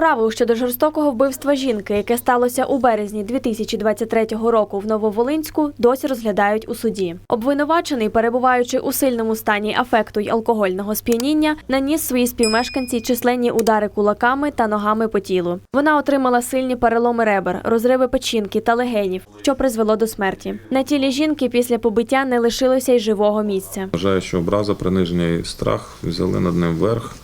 Справу щодо жорстокого вбивства жінки, яке сталося у березні 2023 року в Нововолинську, досі розглядають у суді. Обвинувачений, перебуваючи у сильному стані афекту й алкогольного сп'яніння, наніс своїй співмешканці численні удари кулаками та ногами по тілу. Вона отримала сильні переломи ребер, розриви печінки та легенів, що призвело до смерті. На тілі жінки після побиття не лишилося й живого місця. Вважаю, що образа, приниження і страх взяли над ним верх.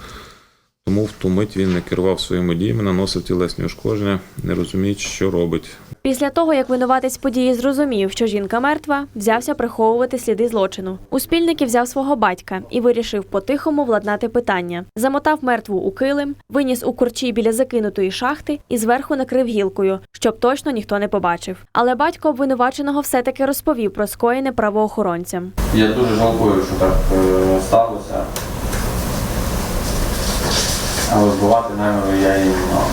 Тому в ту мить він не керував своїми діями, наносив тілесні ушкодження, не розуміючи, що робить. Після того, як винуватець події зрозумів, що жінка мертва, взявся приховувати сліди злочину. У спільники взяв свого батька і вирішив по-тихому владнати питання. Замотав мертву у килим, виніс у корчі біля закинутої шахти і зверху накрив гілкою, щоб точно ніхто не побачив. Але батько обвинуваченого все-таки розповів про скоєне правоохоронцям. Я дуже жалкую, що так е, сталося. Але вбивати наміру я її не мав.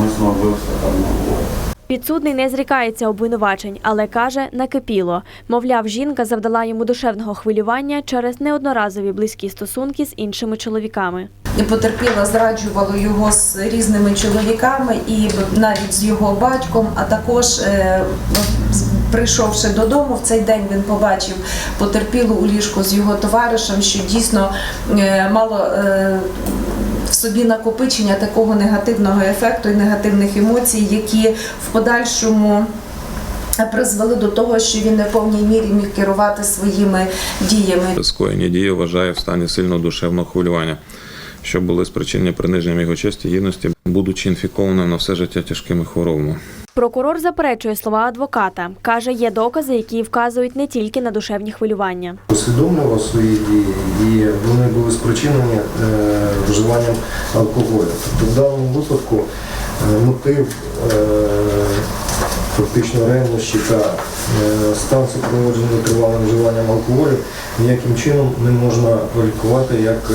Мисно вбивство там не було. Підсудний не зрікається обвинувачень, але каже, накипіло. Мовляв, жінка завдала йому душевного хвилювання через неодноразові близькі стосунки з іншими чоловіками. І потерпіла зраджувала його з різними чоловіками і навіть з його батьком. А також, е, прийшовши додому, в цей день він побачив потерпілу у ліжку з його товаришем, що дійсно е, мало. В собі накопичення такого негативного ефекту і негативних емоцій, які в подальшому призвели до того, що він не в повній мірі міг керувати своїми діями. Скоєні дії вважає в стані сильного душевного хвилювання, що були спричинені приниженням його честі гідності, будучи інфікованим на все життя тяжкими хворобами. Прокурор заперечує слова адвоката. Каже, є докази, які вказують не тільки на душевні хвилювання. усвідомлював свої дії, і вони були спричинені е, вживанням алкоголю. Тобто в даному випадку е, мотив е, фактично ревнощі та стан супроводжений тривалим вживанням алкоголю ніяким чином не можна кваліфікувати як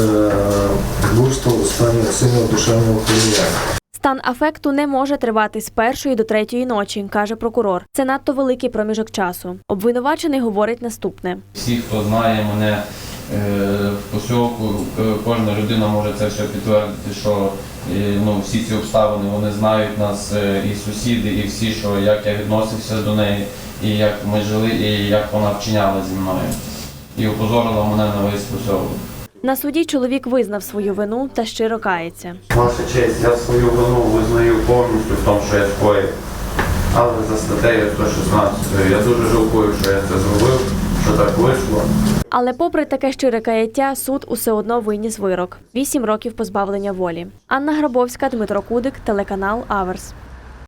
вбивство стані сильного душевного хвилювання. Стан афекту не може тривати з першої до третьої ночі, каже прокурор. Це надто великий проміжок часу. Обвинувачений говорить наступне. Всі, хто знає мене е, в посілку, е, кожна людина може це все підтвердити, що е, ну, всі ці обставини вони знають нас, е, і сусіди, і всі, що як я відносився до неї, і як ми жили, і як вона вчиняла зі мною. І опозорила мене на весь посілок. На суді чоловік визнав свою вину та щиро кається. Ваша честь, я свою вину визнаю повністю в тому, що я скоїв. Але за статтею 116 я дуже жалкую, що я це зробив, що так вийшло. Але, попри таке щире каяття, суд усе одно виніс вирок: вісім років позбавлення волі. Анна Грабовська, Дмитро Кудик, телеканал Аверс.